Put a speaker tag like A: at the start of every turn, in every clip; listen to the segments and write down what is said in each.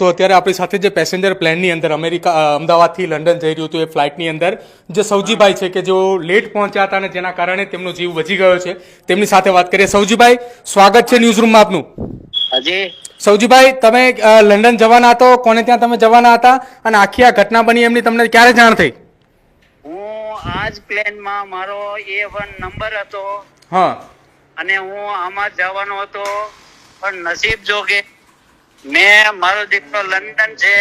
A: તો અત્યારે આપણી સાથે જે પેસેન્જર પ્લેનની અંદર અમેરિકા અમદાવાદથી લંડન જઈ રહ્યું હતું એ ફ્લાઇટની અંદર જે સૌજીભાઈ છે કે જેઓ લેટ પહોંચ્યા હતા અને જેના કારણે તેમનો જીવ વધી ગયો છે તેમની સાથે વાત કરીએ. સૌજીભાઈ સ્વાગત છે ન્યૂઝ રૂમમાં આપનું.
B: હજી.
A: સૌજીભાઈ તમે લંડન જવાના હતો કોને ત્યાં તમે જવાના હતા અને આખી આ ઘટના બની એમની તમને ક્યારે જાણ થઈ?
B: હું આ જ પ્લેનમાં મારો એ વન નંબર હતો.
A: હા.
B: અને હું આમાં જવાનો હતો. પણ નસીબ જોગે મેં મારો દીકરો લંડન છે.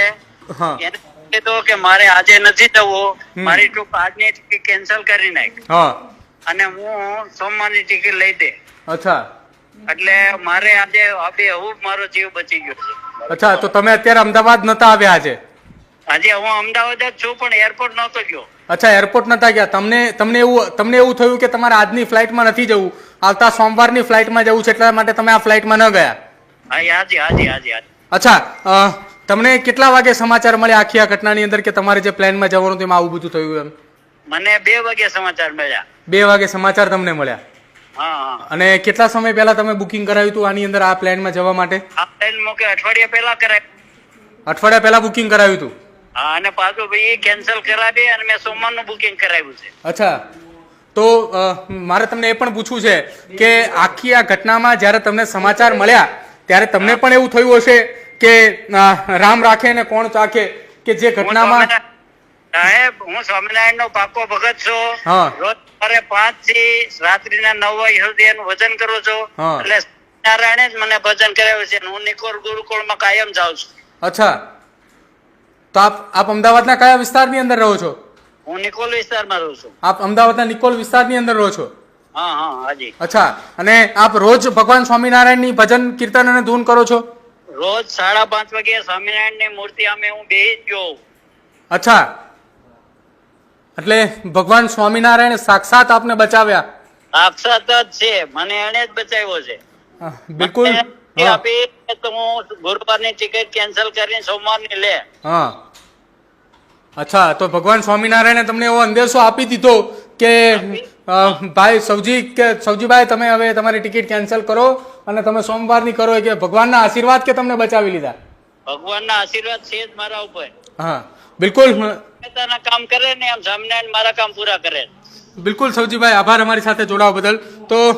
B: એને કીધું કે મારે આજે નથી જવું. મારી ટ્રીપ આજની ટિકિટ કેન્સલ કરી નાખ. અને હું સોમવારની ટિકિટ લઈ દે.
A: અચ્છા.
B: એટલે મારે આજે આપે હું મારો જીવ બચી ગયો છે.
A: અચ્છા તો તમે અત્યારે અમદાવાદ નતા આવ્યા આજે?
B: આજે હું અમદાવાદ જ છું પણ એરપોર્ટ નહોતો ગયો.
A: અચ્છા એરપોર્ટ નતા ગયા. તમને તમને એવું તમને એવું થયું કે તમારે આજની ફ્લાઇટમાં નથી જવું? આવતા સોમવારની ફ્લાઇટમાં જવું છે એટલા માટે તમે આ ફ્લાઇટમાં ન ગયા?
B: હા હાજી હાજી હાજી હાજી
A: અચ્છા તમને કેટલા વાગે સમાચાર મળ્યા આખી આ ઘટનાની અંદર કે તમારે જે પ્લેનમાં જવાનું હતું એમાં આવું બધું થયું એમ?
B: મને બે વાગે સમાચાર મળ્યા.
A: બે વાગે સમાચાર તમને મળ્યા? અને કેટલા સમય પહેલા તમે બુકિંગ કરાવ્યું હતું આની અંદર આ પ્લેનમાં જવા માટે?
B: આ પ્લેન મોકે અઠવાડિયા પહેલા કરાય.
A: અઠવાડિયા પહેલા બુકિંગ કરાવ્યું હતું?
B: અને પાછું ભાઈ કેન્સલ કરાવી અને મેં સોમવારનું બુકિંગ કરાવ્યું છે.
A: અચ્છા. તો મારે તમને એ પણ પૂછવું છે કે આખી આ ઘટનામાં જ્યારે તમને સમાચાર મળ્યા ત્યારે તમને પણ એવું થયું હશે કે રામ રાખે ને કોણ ચાખે કે જે ઘટનામાં
B: સાહેબ હું સ્વામિનારાયણ નો પાકો ભગત છું.
A: હા.
B: રોજ સવારે પાંચથી રાત્રિના નવ વાગ્યા સુધી એનું ભજન કરું છું. એટલે નારાયણે જ મને ભજન કરાવ્યું છે અને હું નિકોલ ગુરુકુળમાં કાયમ જાઉં છું.
A: અચ્છા. તો આપ આપ અમદાવાદના કયા વિસ્તારની અંદર રહો છો?
B: હું નિકોલ વિસ્તારમાં રહું છું.
A: આપ અમદાવાદના નિકોલ વિસ્તારની અંદર રહો છો? અચ્છા અને આપ રોજ ભગવાન સ્વામિનારાયણની ભજન કીર્તન અને ધૂન કરો છો?
B: રોજ સાડા પાંચ વાગે સ્વામિનારાયણની મૂર્તિ અમે હું બેહી જ
A: અચ્છા. એટલે ભગવાન સ્વામિનારાયણ સાક્ષાત આપને બચાવ્યા?
B: સાક્ષાત જ છે. મને એને જ બચાવ્યો છે.
A: બિલકુલ.
B: આપી તો હું ગુરુવારની ટિકિટ કેન્સલ કરીને સોમવારની લે.
A: હા. અચ્છા તો ભગવાન સ્વામિનારાયણે તમને એવો અંદેશો આપી દીધો કે ભાઈ સૌજી કે સૌજીભાઈ તમે હવે તમારી ટિકિટ કેન્સલ કરો અને તમે સોમવારની કરો કે ભગવાનના આશીર્વાદ કે તમને બચાવી લીધા?
B: ભગવાનના આશીર્વાદ છે જ મારા ઉપર.
A: હા બિલકુલ.
B: પોતાના કામ કરે ને એમ સામને મારા કામ પૂરા કરે.
A: બિલકુલ સૌજીભાઈ આભાર અમારી સાથે જોડાવા બદલ. તો